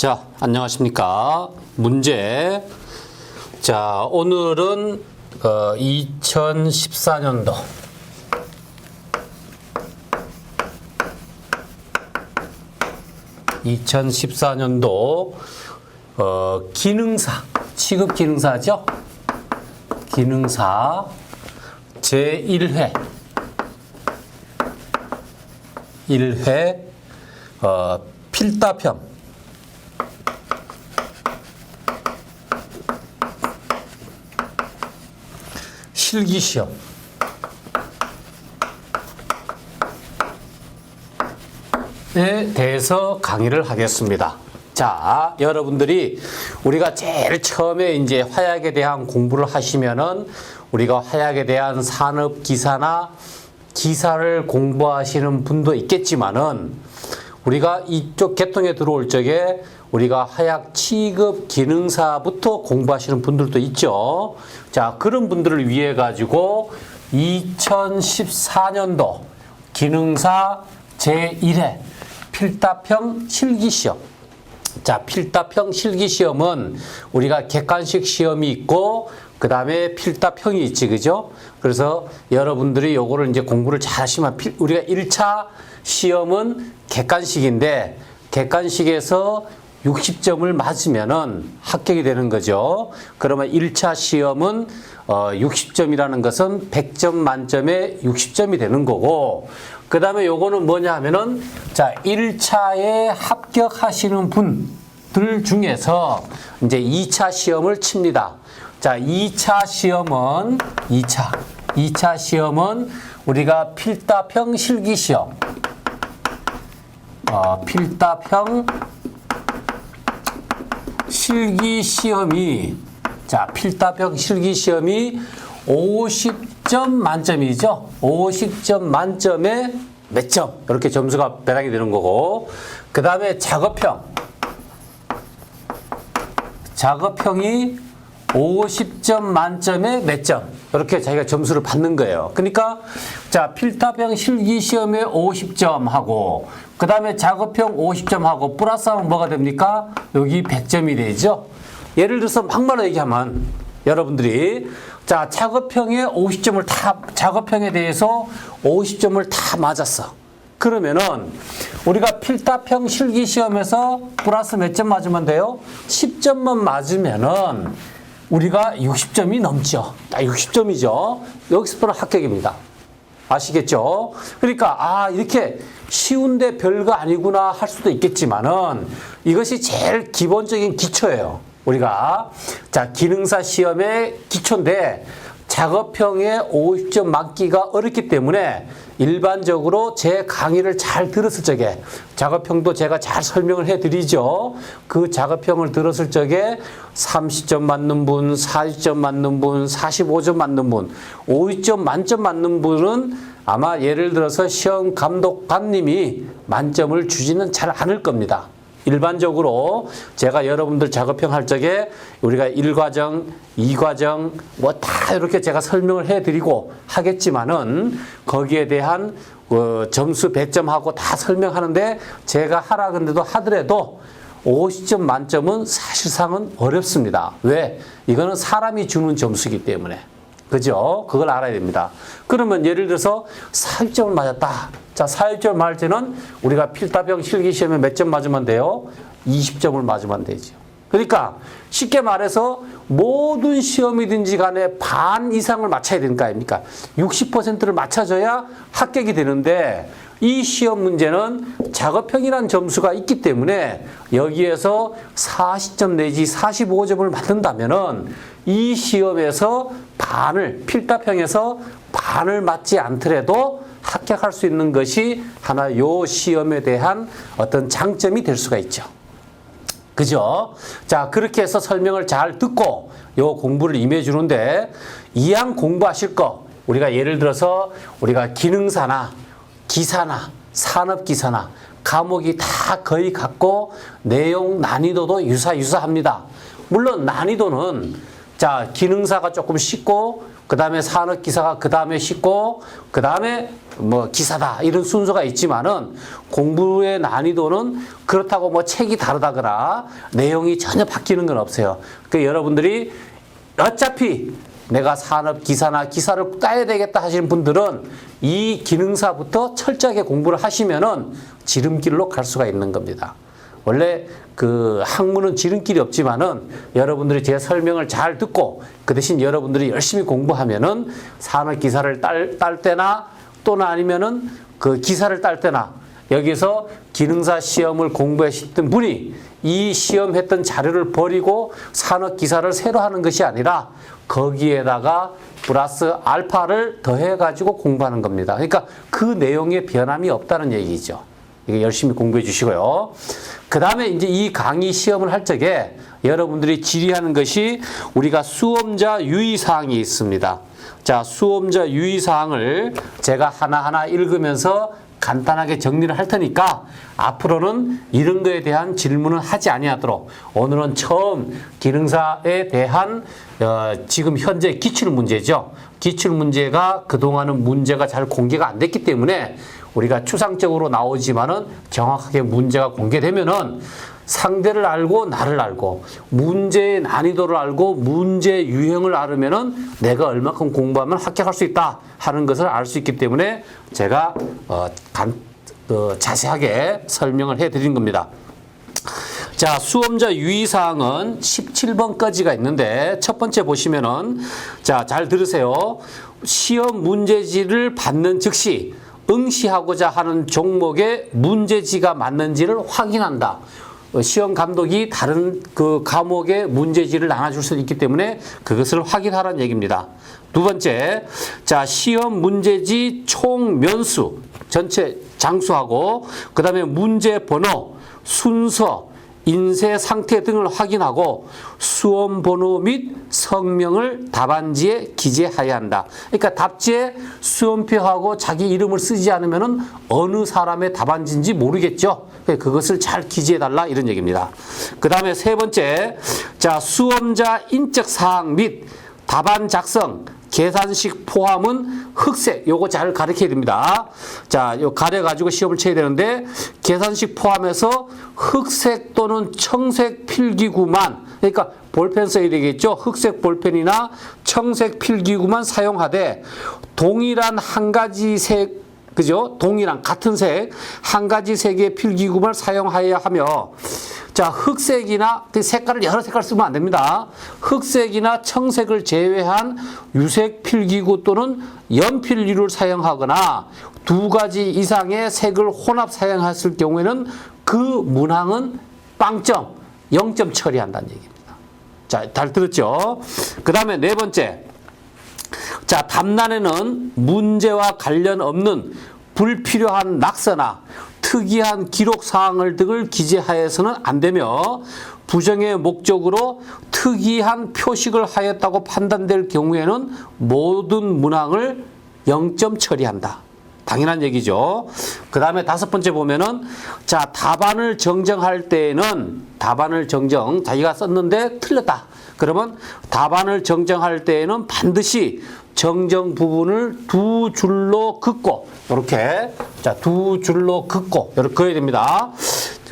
자, 안녕하십니까. 문제. 자, 오늘은 어, 2014년도. (2014년도) 어, 기능사 취급 기능사죠 기능사 제1회 1회 어, 필답형 실기시험 에 대해서 강의를 하겠습니다. 자, 여러분들이 우리가 제일 처음에 이제 화약에 대한 공부를 하시면은 우리가 화약에 대한 산업 기사나 기사를 공부하시는 분도 있겠지만은 우리가 이쪽 계통에 들어올 적에 우리가 화약 취급 기능사부터 공부하시는 분들도 있죠. 자, 그런 분들을 위해 가지고 2014년도 기능사 제1회 필답형 실기시험. 자, 필답형 실기시험은 우리가 객관식 시험이 있고 그 다음에 필답형이 있지, 그죠? 그래서 여러분들이 요거를 이제 공부를 잘 하시면 필- 우리가 1차 시험은 객관식인데 객관식에서 60점을 맞으면은 합격이 되는 거죠. 그러면 1차 시험은 어 60점이라는 것은 100점 만점에 60점이 되는 거고 그 다음에 요거는 뭐냐 하면은 자, 1차에 합격하시는 분들 중에서 이제 2차 시험을 칩니다. 자, 2차 시험은 2차 2차 시험은 우리가 필답형 실기 시험 어, 필답형 실기 시험이 자 필답형 실기 시험이 50점 만점이죠. 50점 만점에 몇 점? 이렇게 점수가 배당이 되는 거고 그 다음에 작업형 작업형이 50점 만점에 몇 점? 이렇게 자기가 점수를 받는 거예요. 그러니까 자 필답형 실기 시험에 50점 하고 그 다음에 작업형 50점 하고 플러스하면 뭐가 됩니까? 여기 100점이 되죠. 예를 들어서 막말로 얘기하면 여러분들이 자 작업형에 50점을 다 작업형에 대해서 50점을 다 맞았어. 그러면은 우리가 필답형 실기 시험에서 플러스 몇 점 맞으면 돼요? 10점만 맞으면은 우리가 60점이 넘죠. 아, 60점이죠. 여기서 바로 합격입니다. 아시겠죠? 그러니까 아 이렇게 쉬운데 별거 아니구나 할 수도 있겠지만은 이것이 제일 기본적인 기초예요. 우리가 자 기능사 시험의 기초인데 작업형에 50점 맞기가 어렵기 때문에 일반적으로 제 강의를 잘 들었을 적에 작업형도 제가 잘 설명을 해 드리죠. 그 작업형을 들었을 적에 30점 맞는 분, 40점 맞는 분, 45점 맞는 분, 50점 만점 맞는 분은 아마 예를 들어서 시험 감독관님이 만점을 주지는 잘 않을 겁니다. 일반적으로 제가 여러분들 작업형 할 적에 우리가 1과정, 2과정 뭐 다 이렇게 제가 설명을 해 드리고 하겠지만은 거기에 대한 어, 점수 100점하고 다 설명하는데 제가 하라 근데도 하더라도 50점 만점은 사실상은 어렵습니다. 왜? 이거는 사람이 주는 점수이기 때문에. 그죠? 그걸 알아야 됩니다. 그러면 예를 들어서 4점을 맞았다. 자, 4점을 맞을 때는 우리가 필답형 실기 시험에 몇 점 맞으면 돼요? 20점을 맞으면 되죠. 그러니까 쉽게 말해서 모든 시험이든지 간에 반 이상을 맞춰야 되는 거 아닙니까? 60%를 맞춰줘야 합격이 되는데 이 시험 문제는 작업형이라는 점수가 있기 때문에 여기에서 40점 내지 45점을 맞는다면은 이 시험에서 반을 필답형에서 반을 맞지 않더라도 합격할 수 있는 것이 하나 요 시험에 대한 어떤 장점이 될 수가 있죠. 그죠? 자, 그렇게 해서 설명을 잘 듣고 요 공부를 임해 주는데 이왕 공부하실 거 우리가 예를 들어서 우리가 기능사나 기사나 산업기사나 과목이 다 거의 같고 내용 난이도도 유사유사합니다. 물론 난이도는 자 기능사가 조금 쉽고 그 다음에 산업기사가 그 다음에 쉽고 그 다음에 뭐 기사다 이런 순서가 있지만은 공부의 난이도는 그렇다고 뭐 책이 다르다거나 내용이 전혀 바뀌는 건 없어요. 그 여러분들이 어차피 내가 산업 기사나 기사를 따야 되겠다 하시는 분들은 이 기능사부터 철저하게 공부를 하시면은 지름길로 갈 수가 있는 겁니다. 원래 그 학문은 지름길이 없지만은 여러분들이 제 설명을 잘 듣고 그 대신 여러분들이 열심히 공부하면은 산업 기사를 딸, 딸 때나 또는 아니면은 그 기사를 딸 때나 여기서 기능사 시험을 공부하셨던 분이 이 시험했던 자료를 버리고 산업 기사를 새로 하는 것이 아니라 거기에다가 플러스 알파를 더해 가지고 공부하는 겁니다. 그러니까 그 내용에 변함이 없다는 얘기죠. 이게 열심히 공부해 주시고요. 그 다음에 이제 이 강의 시험을 할 적에 여러분들이 질의하는 것이 우리가 수험자 유의사항이 있습니다. 자, 수험자 유의사항을 제가 하나하나 읽으면서 간단하게 정리를 할 테니까 앞으로는 이런 거에 대한 질문은 하지 아니하도록 오늘은 처음 기능사에 대한 어, 지금 현재 기출 문제죠. 기출 문제가 그동안은 문제가 잘 공개가 안 됐기 때문에 우리가 추상적으로 나오지만은 정확하게 문제가 공개되면은 상대를 알고 나를 알고 문제의 난이도를 알고 문제 유형을 알으면은 내가 얼마큼 공부하면 합격할 수 있다 하는 것을 알 수 있기 때문에 제가 어, 간, 어, 자세하게 설명을 해드린 겁니다. 자, 수험자 유의사항은 17번까지가 있는데, 첫 번째 보시면은, 자, 잘 들으세요. 시험 문제지를 받는 즉시 응시하고자 하는 종목의 문제지가 맞는지를 확인한다. 어, 시험 감독이 다른 그 과목의 문제지를 나눠줄 수 있기 때문에 그것을 확인하라는 얘기입니다. 두 번째, 자, 시험 문제지 총 면수, 전체 장수하고, 그 다음에 문제 번호, 순서, 인쇄 상태 등을 확인하고 수험 번호 및 성명을 답안지에 기재하여야 한다. 그러니까 답지에 수험표하고 자기 이름을 쓰지 않으면은 어느 사람의 답안지인지 모르겠죠. 그것을 잘 기재해 달라 이런 얘기입니다. 그 다음에 세 번째, 자 수험자 인적 사항 및 답안 작성 계산식 포함은 흑색 요거 잘 가르쳐야 됩니다. 자, 요 가려 가지고 시험을 쳐야 되는데 계산식 포함해서 흑색 또는 청색 필기구만 그러니까 볼펜 써야 되겠죠. 흑색 볼펜이나 청색 필기구만 사용하되 동일한 한 가지 색 그죠? 동일한 같은 색 한 가지 색의 필기구만 사용하여야 하며 자, 흑색이나 그 색깔을 여러 색깔 쓰면 안 됩니다. 흑색이나 청색을 제외한 유색 필기구 또는 연필류를 사용하거나 두 가지 이상의 색을 혼합 사용했을 경우에는 그 문항은 빵점, 0점 처리한다는 얘기입니다. 자, 잘 들었죠? 그 다음에 네 번째. 자, 답란에는 문제와 관련 없는 불필요한 낙서나 특이한 기록 사항을 등을 기재하여서는 안 되며 부정의 목적으로 특이한 표식을 하였다고 판단될 경우에는 모든 문항을 0점 처리한다. 당연한 얘기죠. 그 다음에 다섯 번째 보면은, 자, 답안을 정정할 때에는, 답안을 정정, 자기가 썼는데 틀렸다. 그러면 답안을 정정할 때에는 반드시 정정 부분을 두 줄로 긋고, 이렇게, 자, 두 줄로 긋고, 이렇게 그어야 됩니다.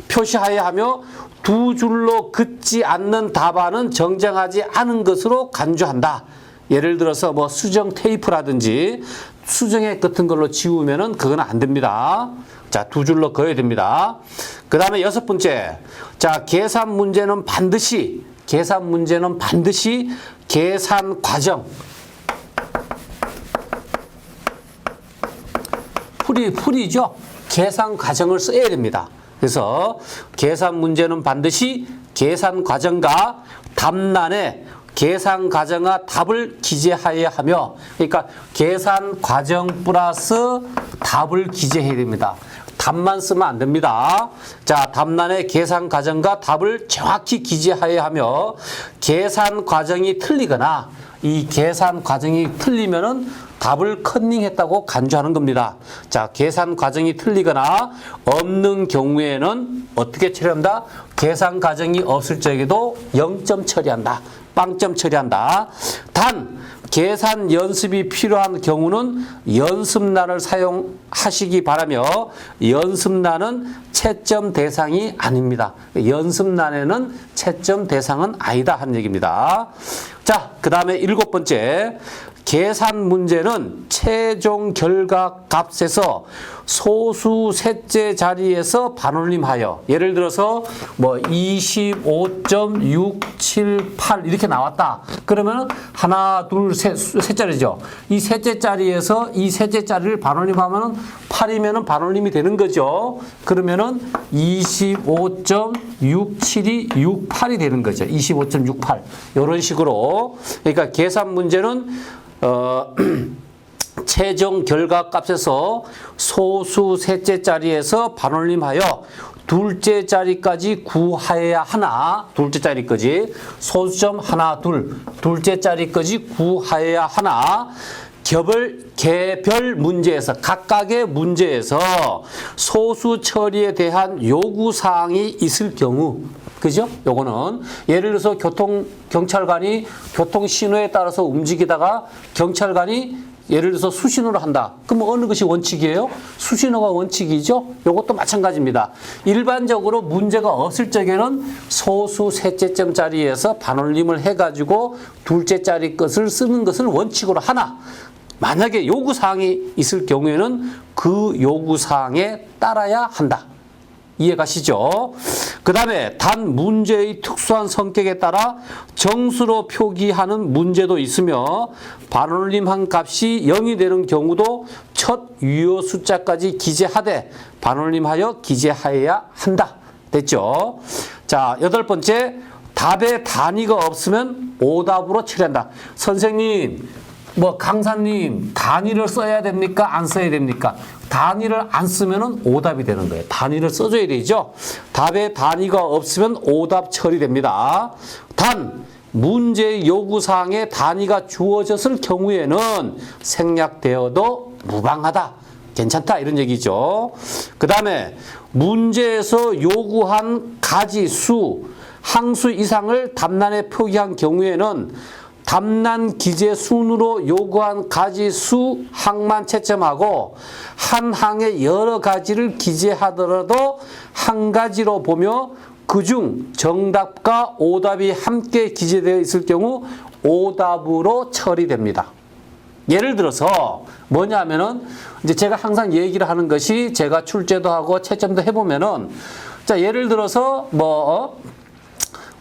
표시하여야 하며, 두 줄로 긋지 않는 답안은 정정하지 않은 것으로 간주한다. 예를 들어서 뭐 수정 테이프라든지 수정액 같은 걸로 지우면은 그건 안 됩니다. 자, 두 줄로 그어야 됩니다. 그 다음에 여섯 번째. 자, 계산 문제는 반드시, 계산 문제는 반드시 계산 과정. 풀이, 풀이죠? 계산 과정을 써야 됩니다. 그래서 계산 문제는 반드시 계산 과정과 답란에 계산 과정과 답을 기재하여야 하며 그러니까 계산 과정 플러스 답을 기재해야 됩니다. 답만 쓰면 안 됩니다. 자, 답란에 계산 과정과 답을 정확히 기재하여야 하며 계산 과정이 틀리거나 이 계산 과정이 틀리면은 답을 컨닝했다고 간주하는 겁니다. 자, 계산 과정이 틀리거나 없는 경우에는 어떻게 처리한다? 계산 과정이 없을 적에도 0점 처리한다. 빵점 처리한다. 단 계산 연습이 필요한 경우는 연습란을 사용하시기 바라며 연습란은 채점 대상이 아닙니다. 연습란에는 채점 대상은 아니다 한 얘기입니다. 자, 그 다음에 일곱 번째. 계산 문제는 최종 결과 값에서 소수 셋째 자리에서 반올림하여 예를 들어서 뭐 25.678 이렇게 나왔다. 그러면 하나 둘셋 셋자리죠. 이 셋째 자리에서 이 셋째 자리를 반올림하면은 8이면은 반올림이 되는 거죠. 그러면은 25.67이 68이 되는 거죠. 25.68 이런 식으로 그러니까 계산 문제는 어. 최종 결과 값에서 소수 셋째 자리에서 반올림하여 둘째 자리까지 구하여야 하나? 둘째 자리까지. 소수점 하나 둘. 둘째 자리까지 구하여야 하나? 겹을 개별 문제에서 각각의 문제에서 소수 처리에 대한 요구 사항이 있을 경우 그죠? 요거는. 예를 들어서 교통 경찰관이 교통 신호에 따라서 움직이다가 경찰관이 예를 들어서 수신호를 한다. 그럼 어느 것이 원칙이에요? 수신호가 원칙이죠? 요것도 마찬가지입니다. 일반적으로 문제가 없을 적에는 소수 셋째 점 자리에서 반올림을 해가지고 둘째 자리 것을 쓰는 것을 원칙으로 하나. 만약에 요구사항이 있을 경우에는 그 요구사항에 따라야 한다. 이해가시죠? 그 다음에 단 문제의 특수한 성격에 따라 정수로 표기하는 문제도 있으며 반올림한 값이 0이 되는 경우도 첫 유효 숫자까지 기재하되 반올림하여 기재하여야 한다. 됐죠? 자, 여덟 번째. 답에 단위가 없으면 오답으로 처리한다. 선생님, 뭐 강사님 단위를 써야 됩니까? 안 써야 됩니까? 단위를 안 쓰면은 오답이 되는 거예요. 단위를 써줘야 되죠. 답에 단위가 없으면 오답 처리됩니다. 단 문제 요구 사항에 단위가 주어졌을 경우에는 생략되어도 무방하다. 괜찮다 이런 얘기죠. 그 다음에 문제에서 요구한 가지 수 항수 이상을 답란에 표기한 경우에는 답란 기재 순으로 요구한 가지 수 항만 채점하고 한 항에 여러 가지를 기재하더라도 한 가지로 보며 그중 정답과 오답이 함께 기재되어 있을 경우 오답으로 처리됩니다. 예를 들어서 뭐냐면은 이제 제가 항상 얘기를 하는 것이 제가 출제도 하고 채점도 해보면은 자 예를 들어서 뭐 어,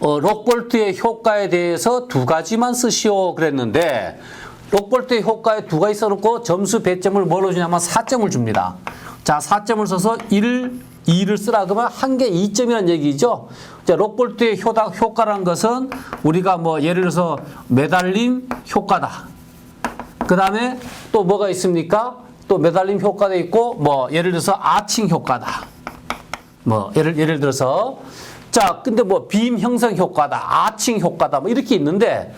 록볼트의 효과에 대해서 두 가지만 쓰시오 그랬는데 록볼트의 효과에 두 가지 써놓고 점수 배점을 뭘로 주냐면 4점을 줍니다. 자 4점을 써서 1, 2를 쓰라 그러면 한 개 2점이라는 얘기죠. 자, 록볼트의 효다, 효과라는 것은 우리가 뭐 예를 들어서 매달림 효과다. 그 다음에 또 뭐가 있습니까? 또 매달림 효과도 있고 뭐 예를 들어서 아칭 효과다. 뭐 예를 예를 들어서 자 근데 뭐 빔 형성 효과다, 아칭 효과다 뭐 이렇게 있는데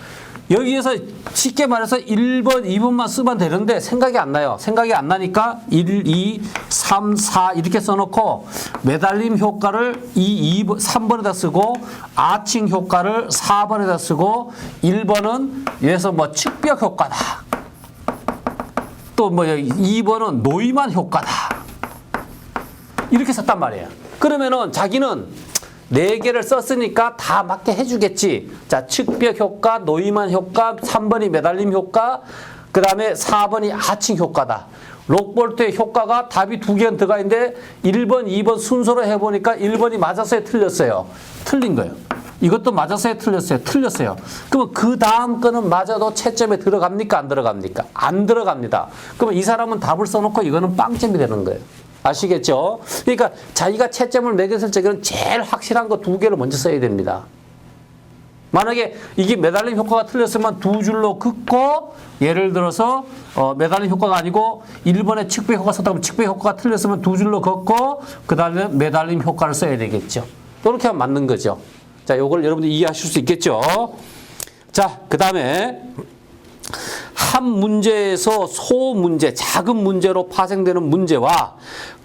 여기에서 쉽게 말해서 1번, 2번만 쓰면 되는데 생각이 안 나요. 생각이 안 나니까 1, 2, 3, 4 이렇게 써놓고 매달림 효과를 2, 2번, 3번에다 쓰고 아칭 효과를 4번에다 쓰고 1번은 여기서 뭐 측벽 효과다. 또 뭐 2번은 노이만 효과다. 이렇게 썼단 말이에요. 그러면은 자기는 네 개를 썼으니까 다 맞게 해주겠지. 자, 측벽 효과, 노이만 효과, 3번이 매달림 효과, 그 다음에 4번이 하칭 효과다. 록볼트의 효과가 답이 두 개는 들어가 있는데 1번, 2번 순서로 해보니까 1번이 맞았어요, 틀렸어요? 틀린 거예요. 이것도 맞았어요, 틀렸어요? 틀렸어요. 그러면 그 다음 거는 맞아도 채점에 들어갑니까? 안 들어갑니까? 안 들어갑니다. 그러면 이 사람은 답을 써놓고 이거는 빵점이 되는 거예요. 아시겠죠? 그러니까 자기가 채점을 매겼을 적에는 제일 확실한 거 두 개를 먼저 써야 됩니다. 만약에 이게 매달림 효과가 틀렸으면 두 줄로 긋고 예를 들어서 어, 매달림 효과가 아니고 1번에 측배 효과 썼다면 측배 효과가 틀렸으면 두 줄로 긋고 그 다음에 매달림 효과를 써야 되겠죠. 이렇게 하면 맞는 거죠. 자, 요걸 여러분들 이해하실 수 있겠죠. 자, 그 다음에 한한 문제에서 소 문제, 작은 문제로 파생되는 문제와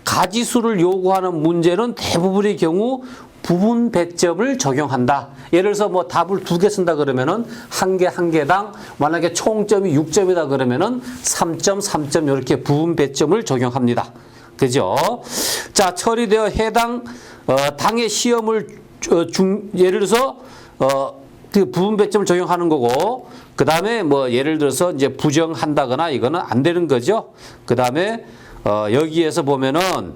가지수를 요구하는 문제는 대부분의 경우 부분 배점을 적용한다. 예를 들어서 뭐 답을 두 개 쓴다 그러면은 한 개 한 개당 만약에 총점이 6점이다 그러면은 3점, 3점 이렇게 부분 배점을 적용합니다. 그죠? 자, 처리되어 해당 어, 당의 시험을 어, 중 예를 들어서 어, 그 부분 배점을 적용하는 거고 그 다음에 뭐 예를 들어서 이제 부정한다거나 이거는 안 되는 거죠. 그 다음에 어, 여기에서 보면은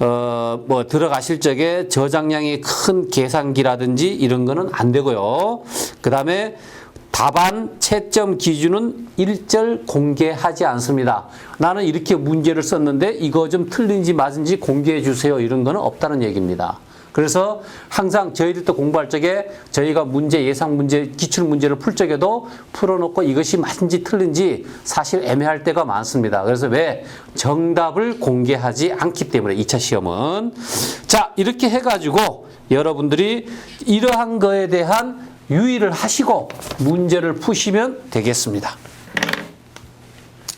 어, 뭐 들어가실 적에 저장량이 큰 계산기라든지 이런 거는 안 되고요. 그 다음에 답안 채점 기준은 일절 공개하지 않습니다. 나는 이렇게 문제를 썼는데 이거 좀 틀린지 맞은지 공개해 주세요. 이런 거는 없다는 얘기입니다. 그래서 항상 저희들도 공부할 적에 저희가 문제 예상 문제 기출 문제를 풀 적에도 풀어놓고 이것이 맞은지 틀린지 사실 애매할 때가 많습니다. 그래서 왜 정답을 공개하지 않기 때문에 2차 시험은 자 이렇게 해가지고 여러분들이 이러한 거에 대한 유의를 하시고 문제를 푸시면 되겠습니다.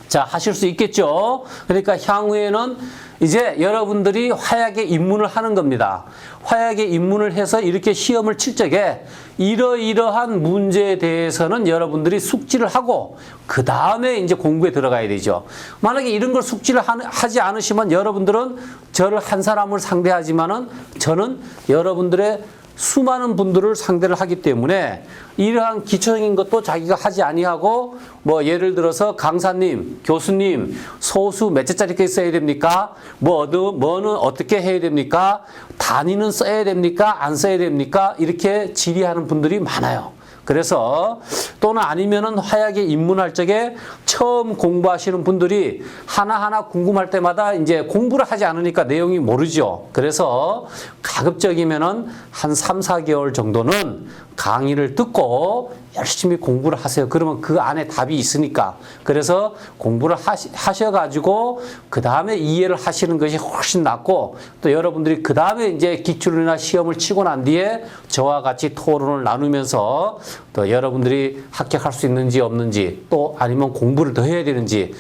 자, 하실 수 있겠죠? 그러니까 향후에는 이제 여러분들이 화약에 입문을 하는 겁니다. 화약에 입문을 해서 이렇게 시험을 칠 적에 이러이러한 문제에 대해서는 여러분들이 숙지를 하고 그 다음에 이제 공부에 들어가야 되죠. 만약에 이런 걸 숙지를 하- 하지 않으시면 여러분들은 저를 한 사람을 상대하지만은 저는 여러분들의 수많은 분들을 상대를 하기 때문에 이러한 기초적인 것도 자기가 하지 아니하고 뭐 예를 들어서 강사님, 교수님 소수 몇 자짜리까지 써야 됩니까? 뭐 어느 뭐는 어떻게 해야 됩니까? 단위는 써야 됩니까? 안 써야 됩니까? 이렇게 질의하는 분들이 많아요. 그래서 또는 아니면은 화약에 입문할 적에 처음 공부하시는 분들이 하나하나 궁금할 때마다 이제 공부를 하지 않으니까 내용이 모르죠. 그래서 가급적이면은 한 3, 4개월 정도는 강의를 듣고 열심히 공부를 하세요. 그러면 그 안에 답이 있으니까. 그래서 공부를 하시, 하셔가지고 그 다음에 이해를 하시는 것이 훨씬 낫고 또 여러분들이 그 다음에 이제 기출이나 시험을 치고 난 뒤에 저와 같이 토론을 나누면서 또 여러분들이 합격할 수 있는지 없는지 또 아니면 공부를 더 해야 되는지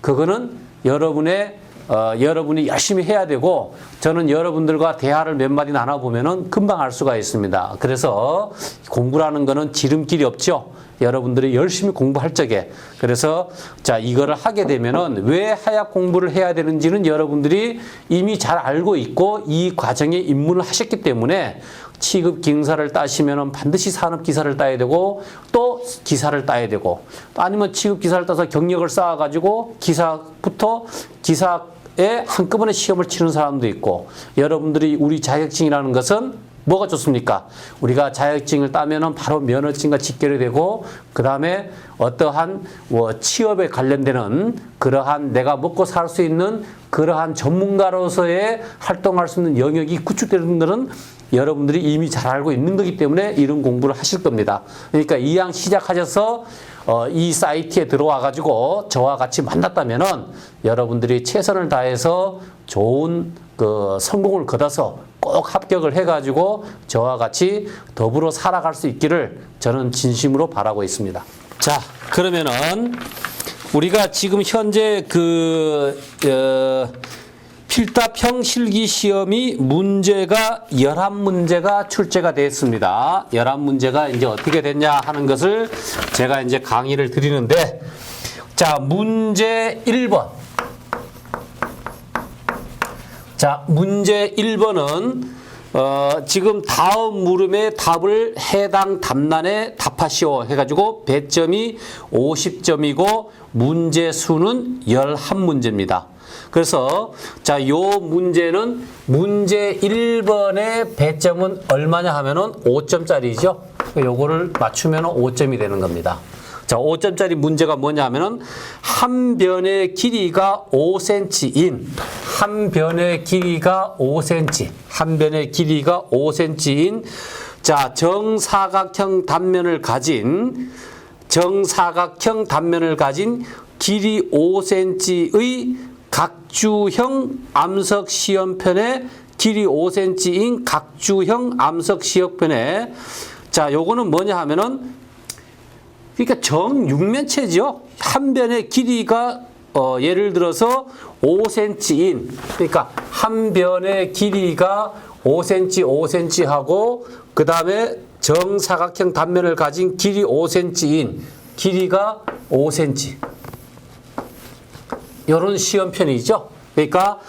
그거는 여러분의 어, 여러분이 열심히 해야 되고 저는 여러분들과 대화를 몇 마디 나눠보면은 금방 알 수가 있습니다. 그래서 공부라는 거는 지름길이 없죠. 여러분들이 열심히 공부할 적에 그래서 자 이거를 하게 되면은 왜 하약 공부를 해야 되는지는 여러분들이 이미 잘 알고 있고 이 과정에 입문을 하셨기 때문에 취급 기능사를 따시면은 반드시 산업 기사를 따야 되고 또 기사를 따야 되고 또 아니면 취급 기사를 따서 경력을 쌓아 가지고 기사부터 기사 에 한꺼번에 시험을 치는 사람도 있고 여러분들이 우리 자격증이라는 것은 뭐가 좋습니까? 우리가 자격증을 따면은 바로 면허증과 직결이 되고 그 다음에 어떠한 뭐 취업에 관련되는 그러한 내가 먹고 살 수 있는 그러한 전문가로서의 활동할 수 있는 영역이 구축되는 것은 여러분들이 이미 잘 알고 있는 거기 때문에 이런 공부를 하실 겁니다. 그러니까 이왕 시작하셔서 어, 이 사이트에 들어와 가지고 저와 같이 만났다면은 여러분들이 최선을 다해서 좋은 그 성공을 거둬서 꼭 합격을 해 가지고 저와 같이 더불어 살아갈 수 있기를 저는 진심으로 바라고 있습니다. 자, 그러면은 우리가 지금 현재 그 어, 필답형 실기 시험이 문제가 11문제가 출제가 됐습니다. 11문제가 이제 어떻게 됐냐 하는 것을 제가 이제 강의를 드리는데 자, 문제 1번. 자, 문제 1번은 어, 지금 다음 물음의 답을 해당 답란에 답하시오 해가지고 배점이 50점이고 문제 수는 11문제입니다. 그래서 자, 요 문제는 문제 1번의 배점은 얼마냐 하면은 5점짜리죠. 요거를 맞추면 5점이 되는 겁니다. 자, 5점짜리 문제가 뭐냐 하면은 한 변의 길이가 5cm인 한 변의 길이가 5cm 한 변의 길이가 5cm인 자, 정사각형 단면을 가진 정사각형 단면을 가진 길이 5cm의 각주형 암석 시험편에 길이 5cm인 각주형 암석 시험편에 자, 요거는 뭐냐 하면은 그러니까 정육면체죠. 한 변의 길이가 어, 예를 들어서 5cm인 그러니까 한 변의 길이가 5cm, 5cm 하고 그 다음에 정사각형 단면을 가진 길이 5cm인 길이가 5cm. 이런 시험편이죠. 그러니까